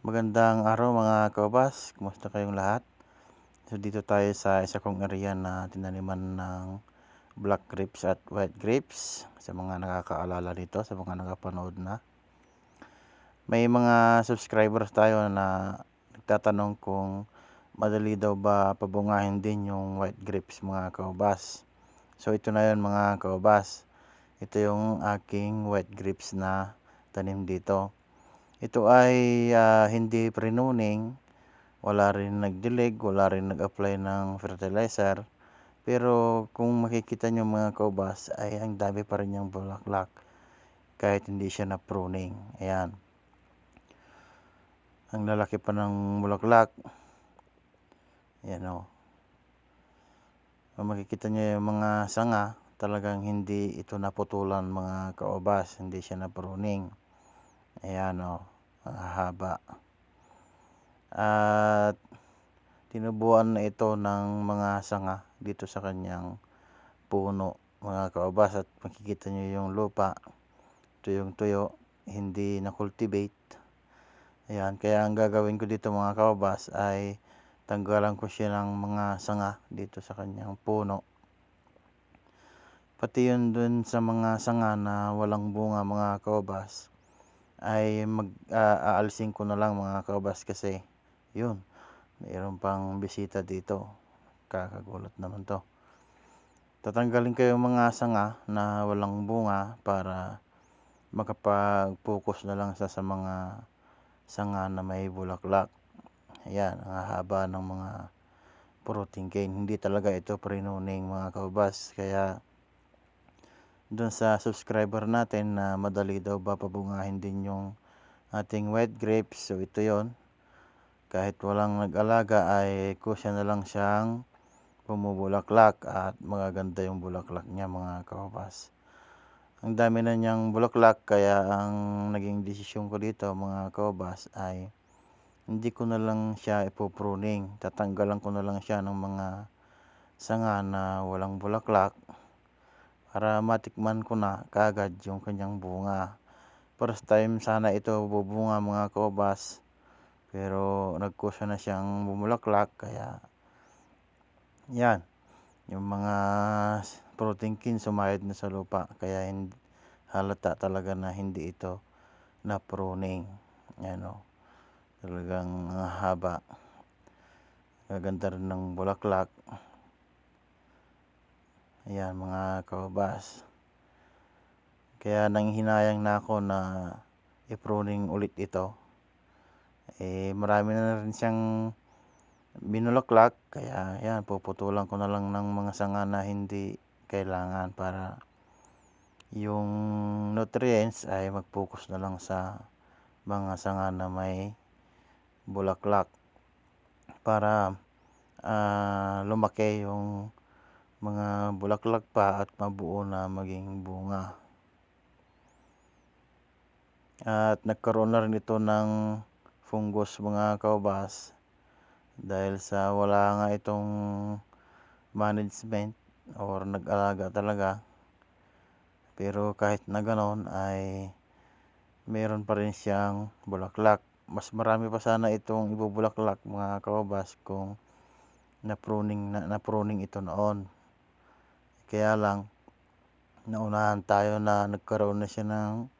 Magandang araw mga kaubas, kumusta kayong lahat? So dito tayo sa isa kong area na tinaniman ng black grapes at white grapes sa mga nakakaalala dito, sa mga nakapanood na. May mga subscribers tayo na nagtatanong kung madali daw ba pabungahin din yung white grapes mga kaubas. So ito na yun mga kaubas. Ito yung aking white grapes na tanim dito. Ito ay uh, hindi pruning, wala rin nagdilig, wala rin nag-apply ng fertilizer. Pero kung makikita nyo mga kaubas ay ang dami pa rin yung bulaklak kahit hindi siya na pruning. Ayan. Ang lalaki pa ng bulaklak. Ayan o. Oh. Kung makikita nyo yung mga sanga, talagang hindi ito naputulan mga kaubas, hindi siya na pruning. Ayan o, oh, haba. At tinubuan na ito ng mga sanga dito sa kanyang puno mga kaubas. At makikita nyo yung lupa. Ito yung tuyo hindi na cultivate. Ayan kaya ang gagawin ko dito mga kaubas ay tanggalan ko siya ng mga sanga dito sa kanyang puno. Pati yun dun sa mga sanga na walang bunga mga kaubas ay mag uh, aalisin ko na lang mga kabas kasi yun mayroon pang bisita dito. Kakagulat naman to. Tatanggalin ko yung mga sanga na walang bunga para makapag-focus na lang sa sa mga sanga na may bulaklak. Ayan ang haba ng mga protein cane. Hindi talaga ito pruning mga kabas kaya doon sa subscriber natin na madali daw ba pabungahin din yung ating white grapes. So ito yon Kahit walang nag-alaga ay kusya na lang siyang bumubulaklak at magaganda yung bulaklak niya mga kababas. Ang dami na niyang bulaklak kaya ang naging desisyon ko dito mga kababas ay hindi ko na lang siya ipopruning. Tatanggalan ko na lang siya ng mga sanga na walang bulaklak para matikman ko na kagad yung kanyang bunga. First time sana ito bubunga mga kobas. Pero nagkusa na siyang bumulaklak kaya yan. Yung mga protein kin sumayad na sa lupa kaya hindi, halata talaga na hindi ito na pruning. Yan o. Talagang haba. Gaganda rin ng bulaklak. Ayan mga kababas. Kaya nanghinayang na ako na i-pruning ulit ito. Eh marami na rin siyang binulaklak kaya yan puputulan ko na lang ng mga sanga na hindi kailangan para yung nutrients ay mag-focus na lang sa mga sanga na may bulaklak para uh, lumaki yung mga bulaklak pa at mabuo na maging bunga. At nagkaroon na rin ito ng fungus mga kaubas dahil sa wala nga itong management or nag-alaga talaga. Pero kahit na ganon ay meron pa rin siyang bulaklak. Mas marami pa sana itong ibubulaklak mga kaubas kung na-pruning, na, na-pruning ito noon. Kaya lang, naunahan tayo na nagkaroon na siya ng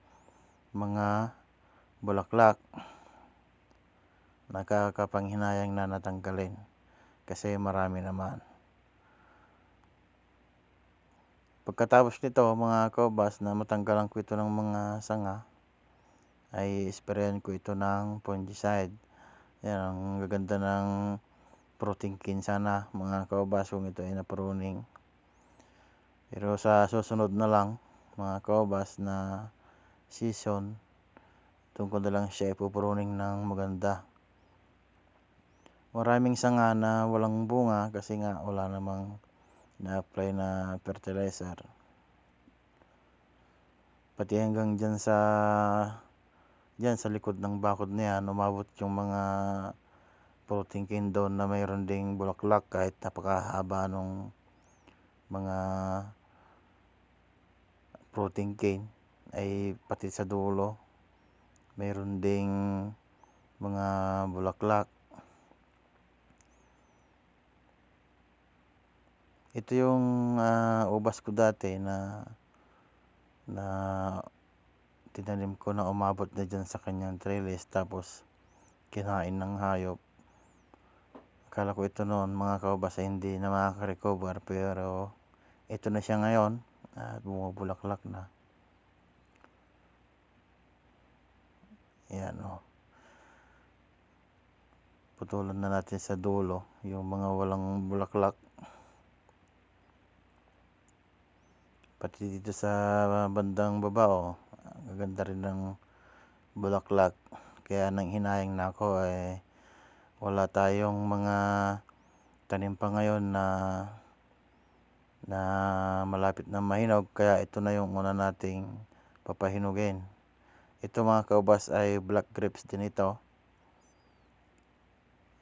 mga bulaklak. Nakakapanghinayang na natanggalin kasi marami naman. Pagkatapos nito mga kobas na matanggalan ko ito ng mga sanga ay sprayan ko ito ng fungicide. Yan ang gaganda ng protein sana mga kobas kung ito ay na-pruning. Pero sa susunod na lang, mga kaobas na season, tungkol na lang siya ipupruning ng maganda. Maraming sanga na walang bunga kasi nga wala namang na-apply na fertilizer. Pati hanggang dyan sa dyan sa likod ng bakod na yan, umabot yung mga protein cane doon na mayroon ding bulaklak kahit napakahaba nung mga protein cane ay pati sa dulo mayroon ding mga bulaklak. Ito yung, ah, ubas ko dati na na tinanim ko na umabot na diyan sa kanyang trellis tapos kinain ng hayop. Akala ko ito noon mga kaubas ay hindi na makaka-recover pero ito na siya ngayon at bumubulaklak na. Yan oh. Putulan na natin sa dulo yung mga walang bulaklak. Pati dito sa bandang baba oh, ang gaganda rin ng bulaklak. Kaya nang hinayang na ako eh wala tayong mga tanim pa ngayon na na malapit na mahinog kaya ito na yung una nating papahinugin. Ito mga kaubas ay black grapes din ito.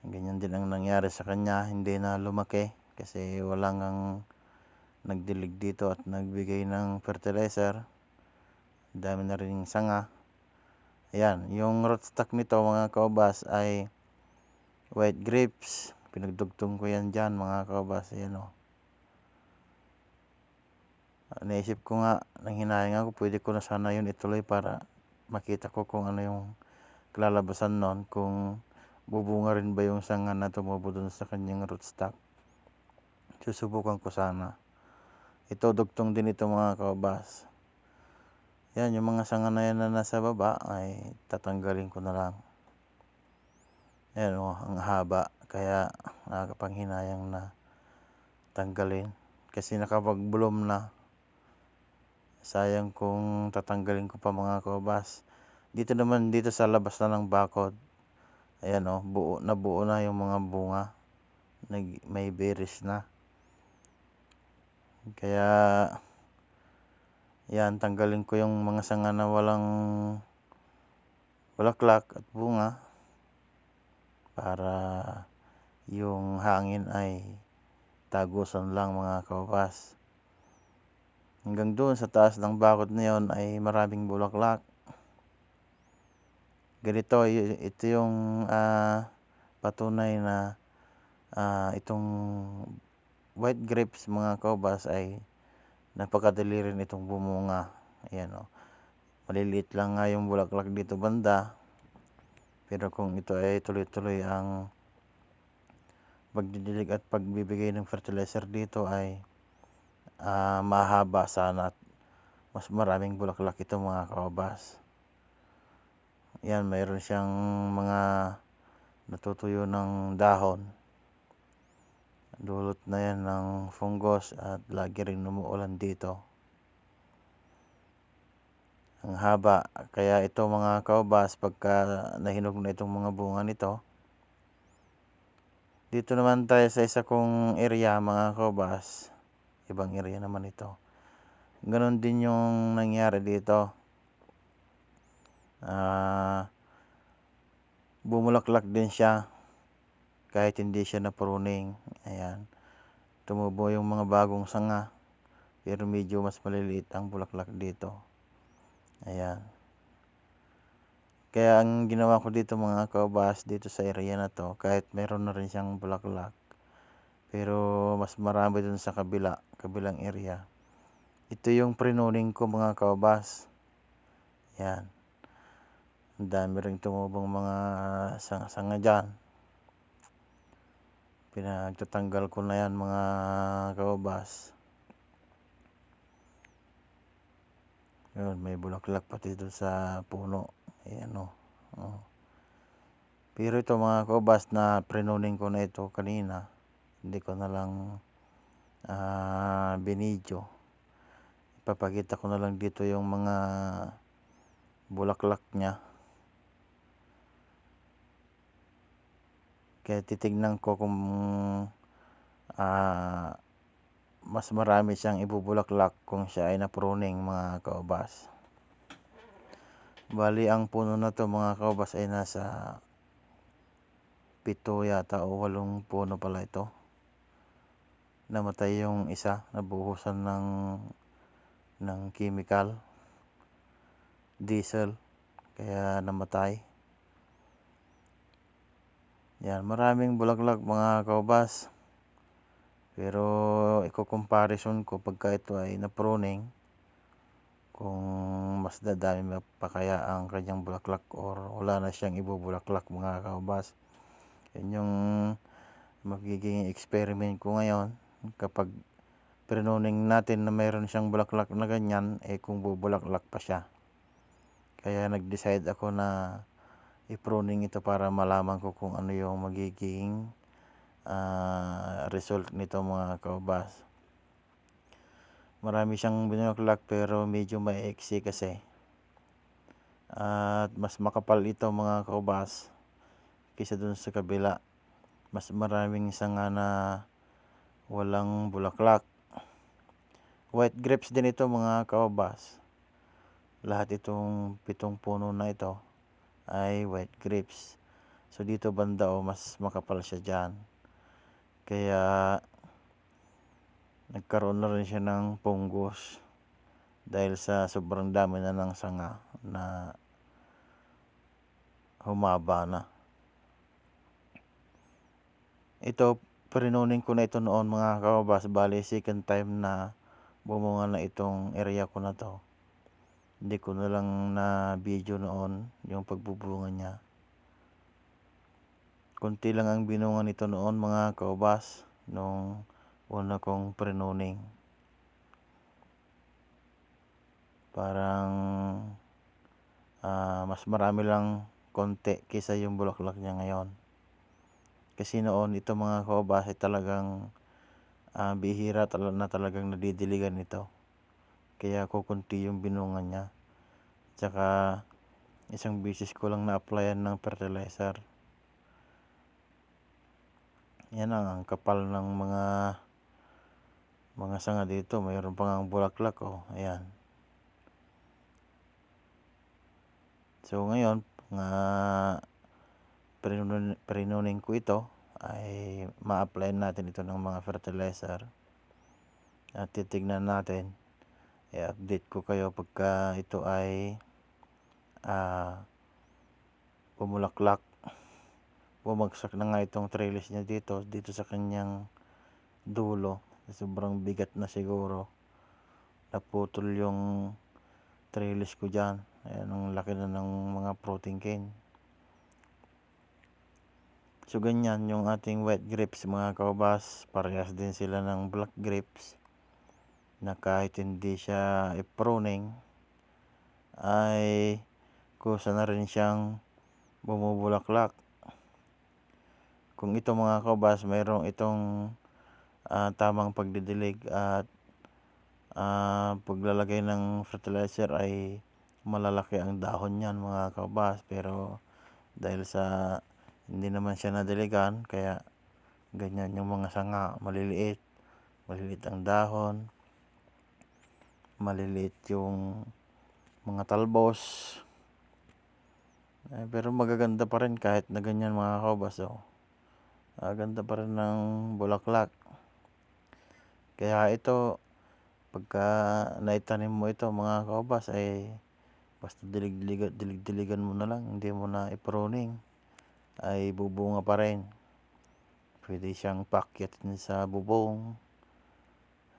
Ganyan din ang nangyari sa kanya, hindi na lumaki kasi wala ngang nagdilig dito at nagbigay ng fertilizer. Dami na ring sanga. Ayan, yung rootstock nito mga kaubas ay white grapes. Pinagdugtong ko yan dyan mga kaubas. Ayan o. Naisip ko nga, nang hinayang ako, pwede ko na sana yun ituloy para makita ko kung ano yung kalalabasan nun, kung bubunga rin ba yung sanga na tumubo dun sa kanyang rootstock. Susubukan ko sana. Ito, dugtong din ito mga kaubas. Yan, yung mga sanga na yan na nasa baba ay tatanggalin ko na lang. Yan o, ang haba. Kaya nakakapanghinayang na tanggalin. Kasi nakapag-bloom na. Sayang kung tatanggalin ko pa mga kaubas. Dito naman, dito sa labas na ng bakod. Ayan o, buo na buo na yung mga bunga. Nag, may berries na. Kaya, yan, tanggalin ko yung mga sanga na walang bulaklak at bunga para yung hangin ay tagusan lang mga kaubas. Hanggang doon sa taas ng bakod na yon ay maraming bulaklak. Ganito, ito yung uh, patunay na uh, itong white grapes mga kaubas ay napakadali rin itong bumunga. Ayan o. Oh. Maliliit lang nga yung bulaklak dito banda. Pero kung ito ay tuloy-tuloy ang pagdidilig at pagbibigay ng fertilizer dito ay uh, mahaba sana at mas maraming bulaklak ito mga kaubas. Yan, mayroon siyang mga natutuyo ng dahon. Dulot na yan ng fungus at lagi rin umuulan dito. Ang haba. Kaya ito mga kaubas, pagka nahinog na itong mga bunga nito, dito naman tayo sa isa kong area mga kaubas ibang area naman ito. Ganon din yung nangyari dito. Uh, bumulaklak din siya kahit hindi siya na pruning ayan. Tumubo yung mga bagong sanga pero medyo mas maliliit ang bulaklak dito. Ayan. Kaya ang ginawa ko dito mga kaubas dito sa area na to kahit meron na rin siyang bulaklak pero mas marami dun sa kabila kabilang area. Ito yung prinuning ko mga kaubas yan. Ang dami rin tumubong mga sanga-sanga dyan. Pinagtatanggal ko na yan mga kaubas yun may bulaklak pati doon sa puno. Ayan o oh. pero ito mga kaubas na prinuning ko na ito kanina. Hindi ko na lang uh, binidyo ipapakita ko na lang dito yung mga bulaklak niya. Kaya titignan ko kung uh, mas marami siyang ibubulaklak kung siya ay napruning mga kaubas. Bali ang puno na to mga kaubas ay nasa pito yata o walong puno pala ito namatay yung isa nabuhusan ng ng chemical diesel kaya namatay Yan, maraming bulaklak mga kaubas. Pero iko-comparison ko pagka ito ay na-pruning kung mas dadami pa kaya ang kanyang bulaklak or wala na siyang ibubulaklak mga kaubas. Yan yung magiging experiment ko ngayon kapag pruning natin na mayroon siyang bulaklak na ganyan eh kung bubulaklak pa siya. Kaya nag-decide ako na i-pruning ito para malaman ko kung ano yung magiging ah, result nito mga kaubas. Marami siyang bulaklak pero medyo maiksi kasi. At mas makapal ito mga kaubas kaysa dun sa kabila. Mas maraming sanga na walang bulaklak. White grapes din ito mga kaubas. Lahat itong pitong puno na ito ay white grapes. So dito banda o mas makapal siya dyan. Kaya nagkaroon na rin siya ng fungus dahil sa sobrang dami na ng sanga na humaba na. Ito, pruning ko na ito noon mga kaubas. Bali, second time na bumunga na itong area ko na to. Hindi ko na lang na video noon yung pagbubunga niya. Kunti lang ang binunga nito noon mga kaubas nung una kong pruning. Parang ah, mas marami lang konti kaysa yung bulaklak niya ngayon. Kasi noon ito mga kaubas ay talagang ah, bihira tala na talagang nadidiligan ito. Kaya kukunti yung binunga niya. Tsaka isang beses ko lang na-applyan ng fertilizer. Yan ang, ang kapal ng mga mga sanga dito. Mayroon pa ngang bulaklak oh. Ayan. So ngayon, nga prinun prinuning ko ito ay ma-apply natin ito ng mga fertilizer. At titignan natin i-update ko kayo pagka ito ay ah, bumulaklak. Bumagsak na nga itong trellis niya dito dito sa kanyang dulo. Sobrang bigat na siguro. Naputol yung trellis ko dyan. Ayan ang laki na ng mga protein cane so ganyan yung ating white grapes mga kaubas parehas din sila ng black grapes na kahit hindi siya i-pruning ay kusa na rin siyang bumubulaklak. Kung ito mga kabas, mayroong itong ah, tamang pagdidilig at ah, paglalagay ng fertilizer ay malalaki ang dahon niyan mga kabas. Pero dahil sa hindi naman siya nadiligan, kaya ganyan yung mga sanga, maliliit. Maliliit ang dahon, maliliit yung mga talbos. Eh, pero magaganda pa rin kahit na ganyan mga kaubas. Oh. Ah, pa rin ng bulaklak. Kaya ito, pagka naitanim mo ito mga kaubas ay basta dilig-diligan, dilig-diligan mo na lang, hindi mo na i-pruning, ay bubunga pa rin. Pwede siyang pakyatin sa bubong,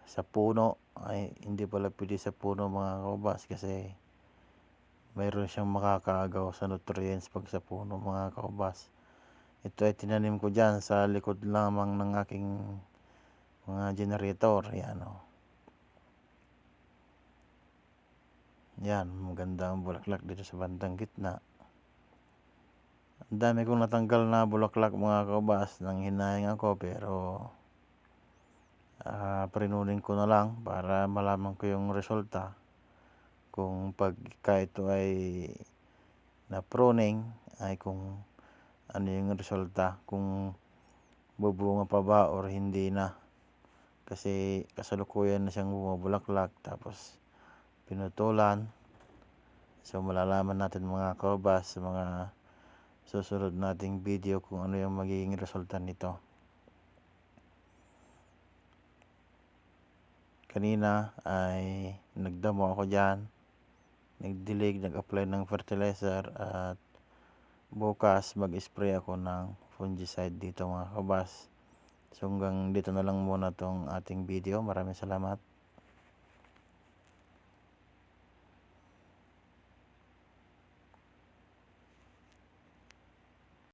sa puno, ay hindi pala pwede sa puno mga kaubas kasi mayroon siyang makakaagaw sa nutrients pag sa puno mga kaubas. Ito ay tinanim ko dyan sa likod lamang ng aking mga generator. Yan o. Yan, maganda ang bulaklak dito sa bandang gitna. Ang dami kong natanggal na bulaklak mga kaubas. Nang hinayang ako pero uh, prinunin ko na lang para malaman ko yung resulta. Kung pagka ito ay na pruning ay kung ano yung resulta. Kung bubunga pa ba or hindi na. Kasi kasalukuyan na siyang bumabulaklak tapos pinutulan. So malalaman natin mga kabas sa mga susunod nating video kung ano yung magiging resulta nito kanina ay nagdamo ako dyan nagdilig, nag-apply ng fertilizer at bukas mag-spray ako ng fungicide dito mga kabas. So hanggang dito na lang muna tong ating video. Maraming salamat.